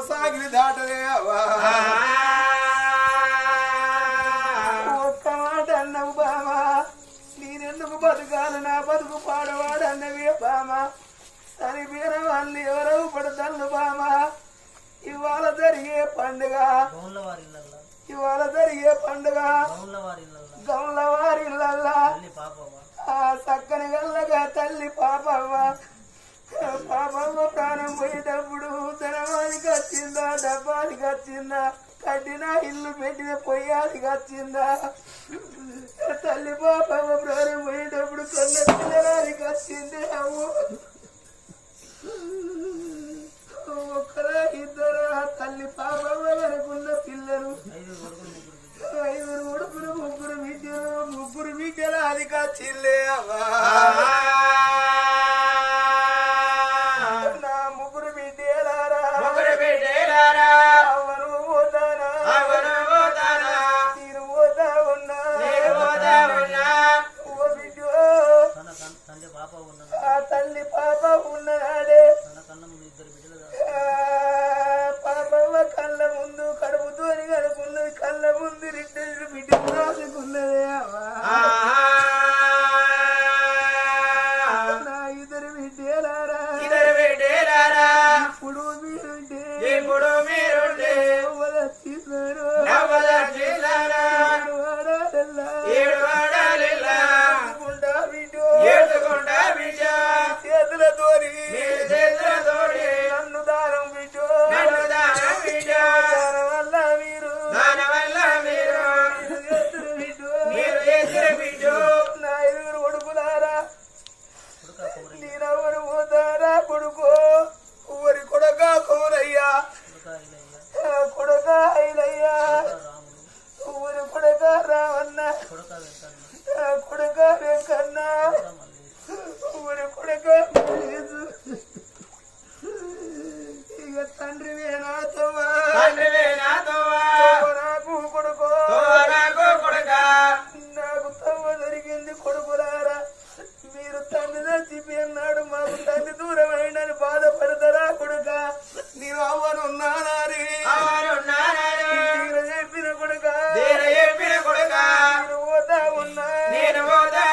ಹೊಸ ದಾಟದೆ 回呀挺安静 Nirvodaya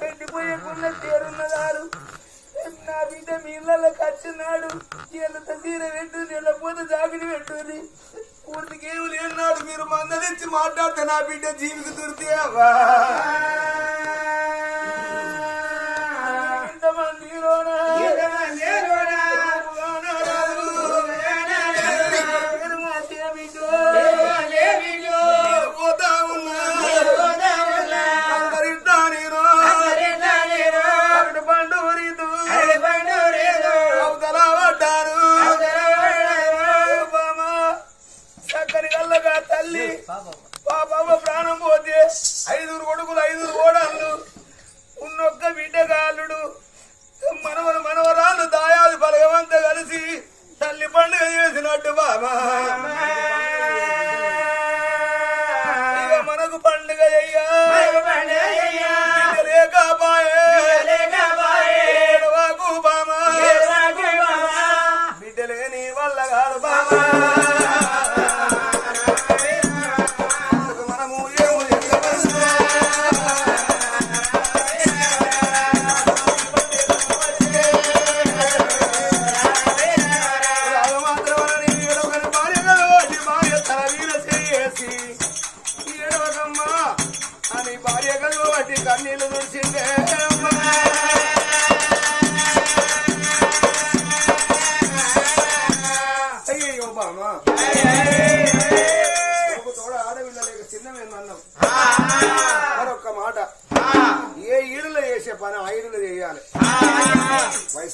పెట్టిపోయకుండా చేరున్నదారు నా బిడ్డ మీ ఇళ్ళకి వచ్చినాడు ఎంత తీర పెట్టు నెలపోతే జాగిడి పెట్టుది. పూర్తికి ఏమి లేనాడు. మీరు మందలిచ్చి మాట్లాడితే నా బిడ్డ జీవిత దుర్తి అవ్వా? ఉన్నొక్క బిడ్డగాళ్ళుడు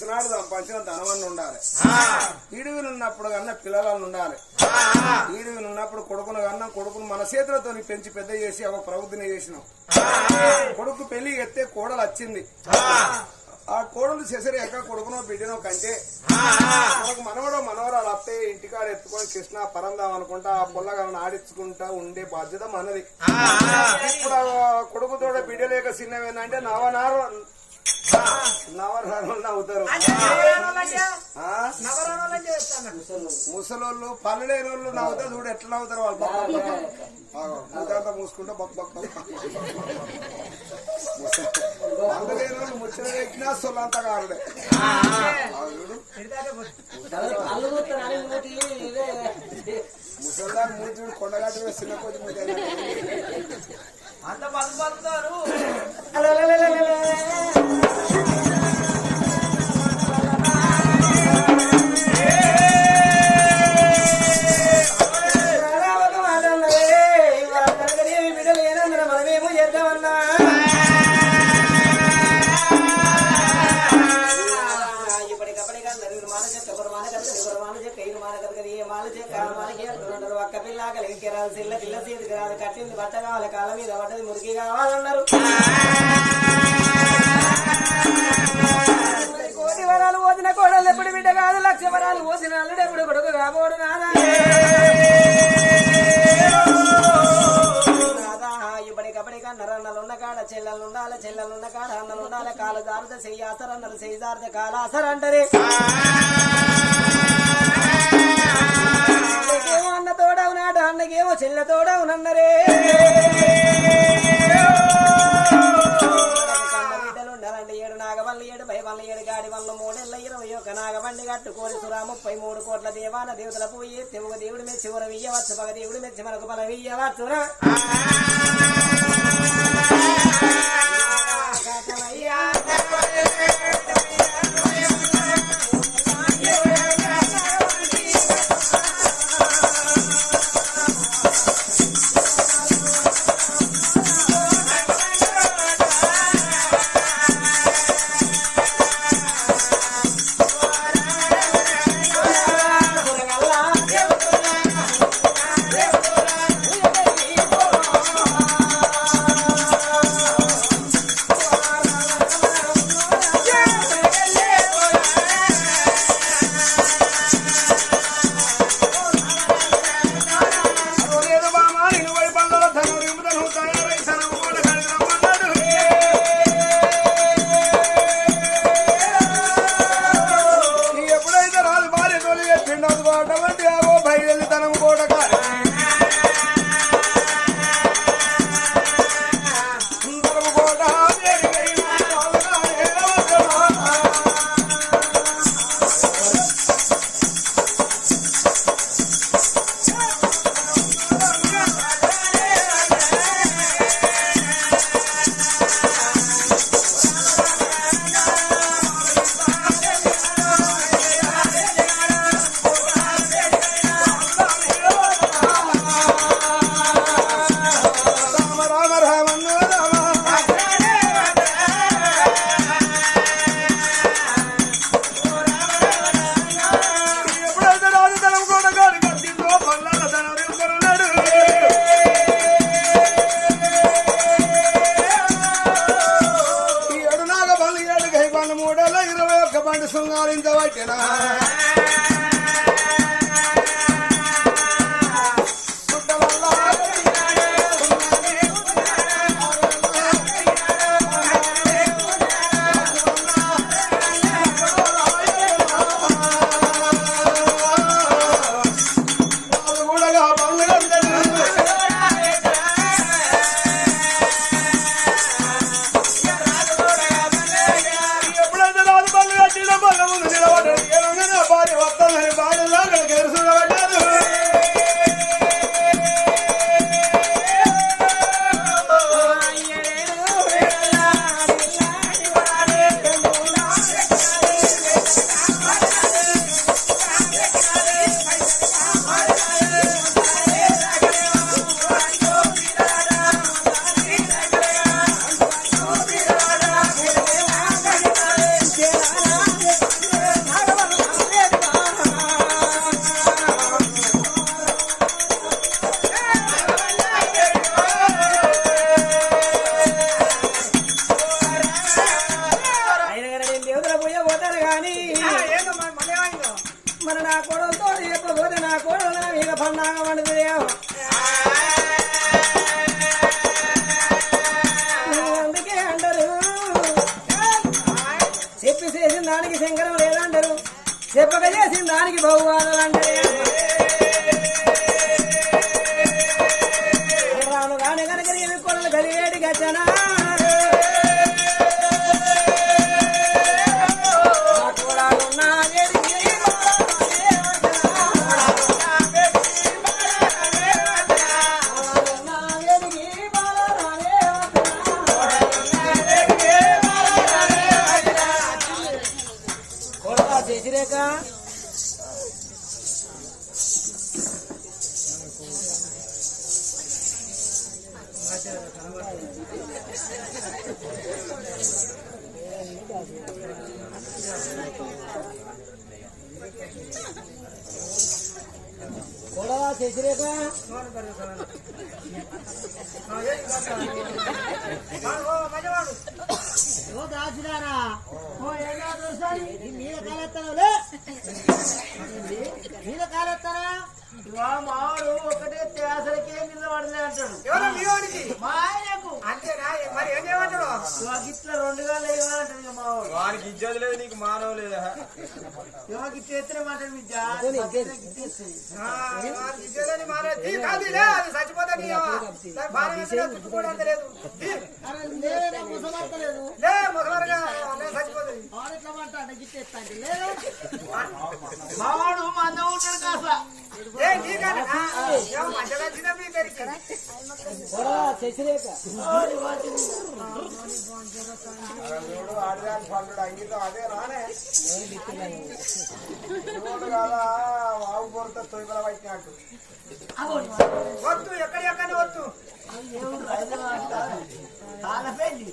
వయసునాడు సంపాదించిన ధనవన్న ఉండాలి. ఈడుగులు ఉన్నప్పుడు కన్నా పిల్లలను ఉండాలి. ఈడుగులు ఉన్నప్పుడు కొడుకును కన్నా కొడుకును మన చేతులతో పెంచి పెద్ద చేసి ఒక ప్రవృత్తిని చేసినాం. కొడుకు పెళ్ళి ఎత్తే కోడలు వచ్చింది. ఆ. కోడలు సెసరి ఎక్క కొడుకునో బిడ్డనో కంటే మనకు మనవడో మనవరాలు అత్తే ఇంటికాడ ఎత్తుకొని కృష్ణ పరందాం అనుకుంటా ఆ పొల్లగాలను ఆడించుకుంటా ఉండే బాధ్యత మనది. ఇప్పుడు ఆ కొడుకుతోడ బిడ్డ లేక చిన్నవేందంటే నవనారు నవనారు నవ్వుతారు. ఆ? ముసలోళ్ళు పళ్ళు లేని వాళ్ళు నవ్వుతా చూడు ఎట్లా నవ్వుతారు వాళ్ళు. మూతంతా మూసుకుంటే బక్ బక్ పళ్ళు లేని వాళ్ళు ముచ్చట ఎక్కినా సొల్లంతా కారుడే. ఆగో చూడు. మీద చిన్న కొద్ది అంత పలు పలుతారు కావాలి పిల్ల చేతికి రాదు కట్టింది బట్ట కావాలి కాళ్ళ మీద పడ్డది మురికి కావాలన్నారు. కోటి వరాలు పోసిన కోడలు ఎప్పుడు బిడ్డ కాదు లక్ష వరాలు పోసిన అల్లుడు ఎప్పుడు కొడుకు కాబోడు నాదా అన్నారు కాడ చెల్లెలు ఉండాలి చెల్లెలు ఉన్న కాడ అన్నలు ఉండాలి. కాలు జారుద చెయ్యి అసరు అన్నారు చెయ్యి జారుద కాలు అసరు అంటారే మాట అన్నకేమో చెల్లతోడవునన్నరే నాగవల్ల ఏడు భయవల్ల ఏడు గాడి వల్ల మూడెళ్ళ ఇరవై ఒక నాగబండి కట్టుకోని సురా ముప్పై మూడు కోట్ల దేవాన దేవతల పోయి తెలుగు దేవుడి మీద చివర వెయ్యవచ్చు పగ దేవుడి మీద చివరకు బలం వెయ్యవచ్చురా మా మాడు ఒకటే తేసరికే నిలబడలే అంటాడు. ఎవరు మీ వాడికి? మా ఆయనకు. అంతేనా? మరి ఏం చేయమంటాడు? ఇచ్చేదని మానే తీ కాదు లే, అది చచ్చిపోతే నీ అవ్వ. దానికి బాణం వేసినా చుట్టుకోవడం అంత లేదు. తీ. లే ముసలారుగా నేను చచ్చిపోతుంది మా వాడు మంద ఉంటాడు కాస్త. ఏ చూడు ఆడదాని అదే రానే చూడు కదా వాగు పొరత తొయ్యల పట్టినట్టు వద్దు ఎక్కడ ఎక్కడ వద్దు తాళపెల్లి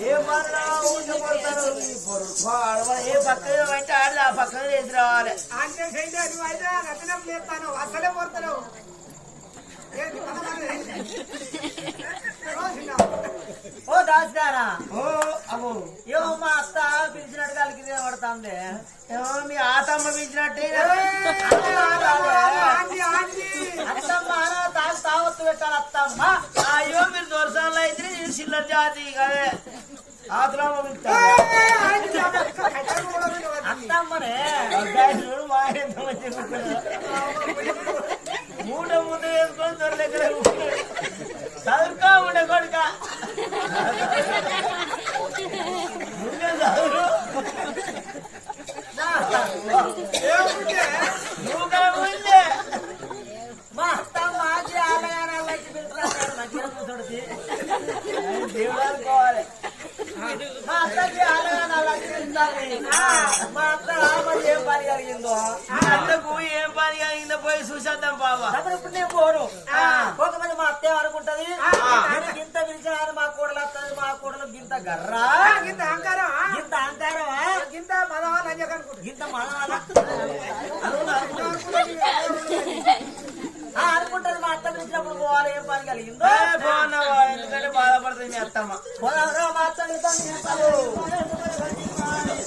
ఏ కొడతారు పొరుగు. వాడు ఏ పక్కన అంటే ఆడదు? ఆ పక్కన చేసి రావాలి అంటే చెయ్యి నువ్వు అయితే రచనలు చేస్తాను అసలే ఏంటి ఓ దాస్తారా ఓ ఏమో మా అత్త పిలిచినట్టు కలికి పడుతుంది. ఏమో మీ ఆతమ్మ పిలిచినట్టే అత్తమ్మ తాగు తావత్తు పెట్టాలి అత్తమ్మ. అయ్యో మీరు దొరసాలు అయితే చిల్లర జాతి కదే ఆతులమ్మ పిలుస్తారు అత్తమ్మనే చూడు మా ఎంత మంచిగా కూర్చున్నాడు. మూట మూట వేసుకొని దొర దగ్గర కూర్చున్నాడు. చదువుకో ఉండే కొడుక మా అత్త రామని ఏం పని కలిగిందో? మీ అత్తకు ఏం పని కలిగిందో పోయి చూసేద్దాం బాబా ఇప్పుడు నేను పోను. మా అత్తే అనుకుంటది గింత పిలిచినాను మా కూడలు వస్తుంది మా కూడలు గింత గర్రా? ఇంత అహంకారం గింత అహంకారమా? ఇంత మదవాళ్ళు అని అనుకుంటా గింత మనవాళ్ళ ఆ, అనుకుంటది మా అత్త పిలిచినప్పుడు పోవాలి ఏం పని కలిగిందో? ఎందుకంటే బాధపడుతుంది మీ అత్తమ్మ. మా అత్త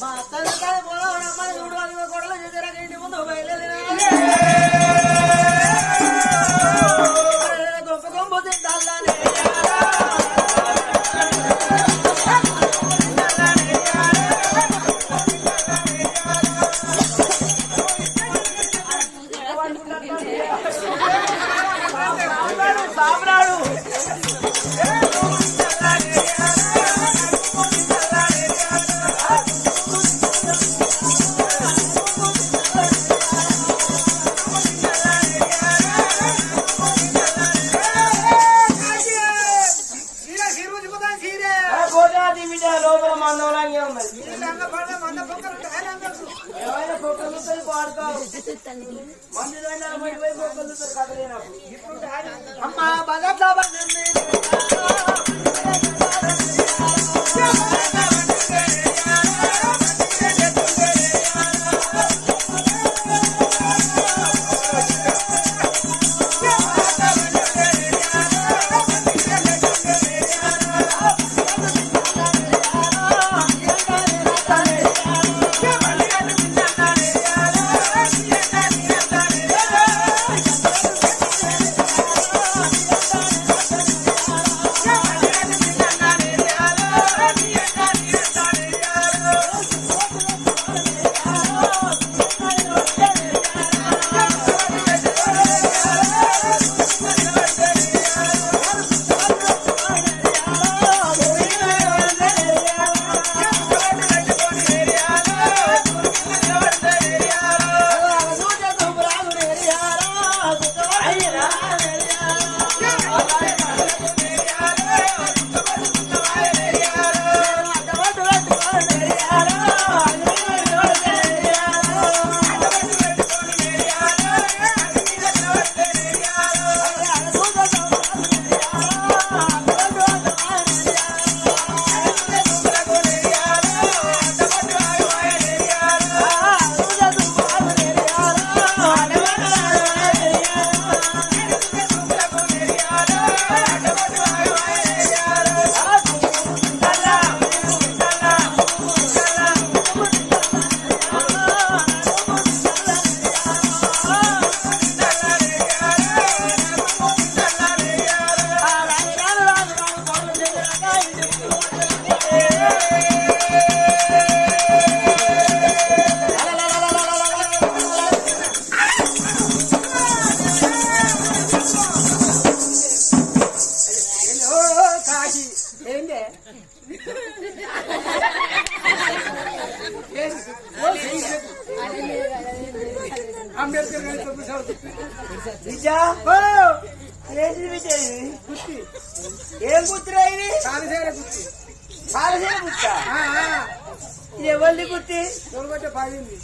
మా అత్త పిలుస్తాను, పోదాం, చూడు అది కూడా up. ఏంటి ఇది? కుర్తి ఏం కుర్తిరా ఇది కాలిసేర కుర్తి పాలసీల గుర్త ఇది ఎవరిది కుర్తి తొలగొట్టే పాడింది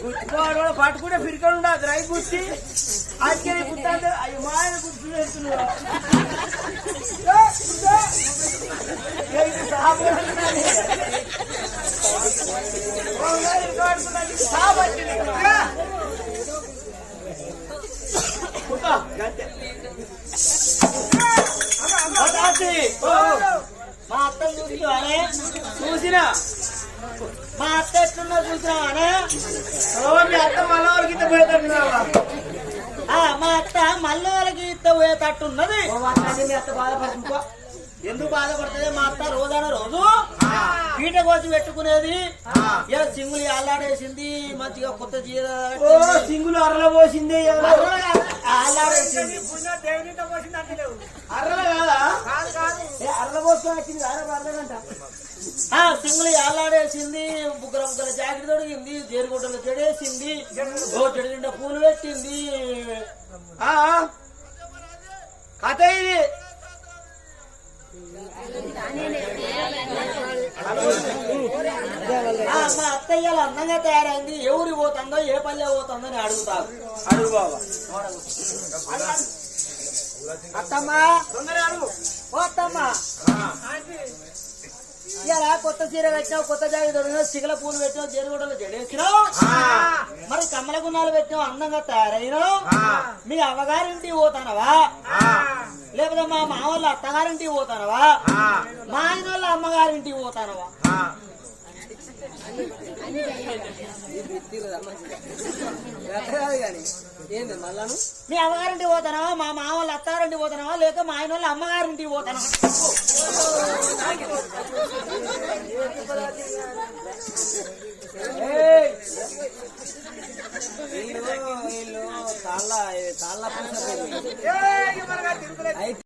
గుర్తుకోవడం పట్టుకుంటే ఫిరికలు ఉండదు రై కుర్తి అక్కడి గుర్తు అయ్యి మా ఆయన గుర్తు అంతే మా అత్త చూసినావానే? చూసినా? మా అత్త ఎట్లున్నా చూసినావానే? మీ అత్త మళ్ళీ ఆ, మా అత్త మళ్ళీ వాళ్ళకి ఇత్త పోయేటట్టున్నది మీ అత్త బాధపడుతుంటా ఎందుకు బాధపడుతుంది మా అత్త రోజాన రోజు? పీట కోసి పెట్టుకునేది. ఏ సింగులు అల్లాడేసింది మంచిగా కొత్త చీర సింగులు అరల పోసింది అల్లాడేసింది. అర్రల కాదా? పోసుకొని వచ్చింది సింగులు అల్లాడేసింది ముగ్గురు ముగ్గురు జాకెట్ తొడిగింది జేరుగుడ్డలు చెడేసింది ఓ చెడు నిండా పూలు పెట్టింది. ఆ. కథ ఇది. మా అత్తయ్య అందంగా తయారైంది. ఎవరి పోతుందో ఏ పల్లె పోతుందో అని అడుగుతారు అడుగు బాబా. అత్తమ్మా. ఓ అత్తమ్మా ఇలా కొత్త చీర పెట్టినావు కొత్త జాగి దొరికినావు సిగల పూలు పెట్టినావు జరుగుడలు జడేసినావు. మరి కమ్మల గున్నాలు పెట్టినావు అందంగా తయారైనావు. మీ అవ్వగారింటికి పోతానవా? లేకపోతే మా మా వాళ్ళ అత్తగారింటికి పోతానవా మా ఆయన వాళ్ళ అమ్మగారింటికి పోతానవా ఏంది మళ్ళాను మీ అమ్మగారింటికి పోతానవా? మా మా వాళ్ళ అత్తగారింటికి పోతానవా? లేక మా ఆయన వాళ్ళ అమ్మగారింటికి పోతానవా? ఏయ్! వీళ్ళు వీళ్ళు తాళ్ళ తాళ్ళ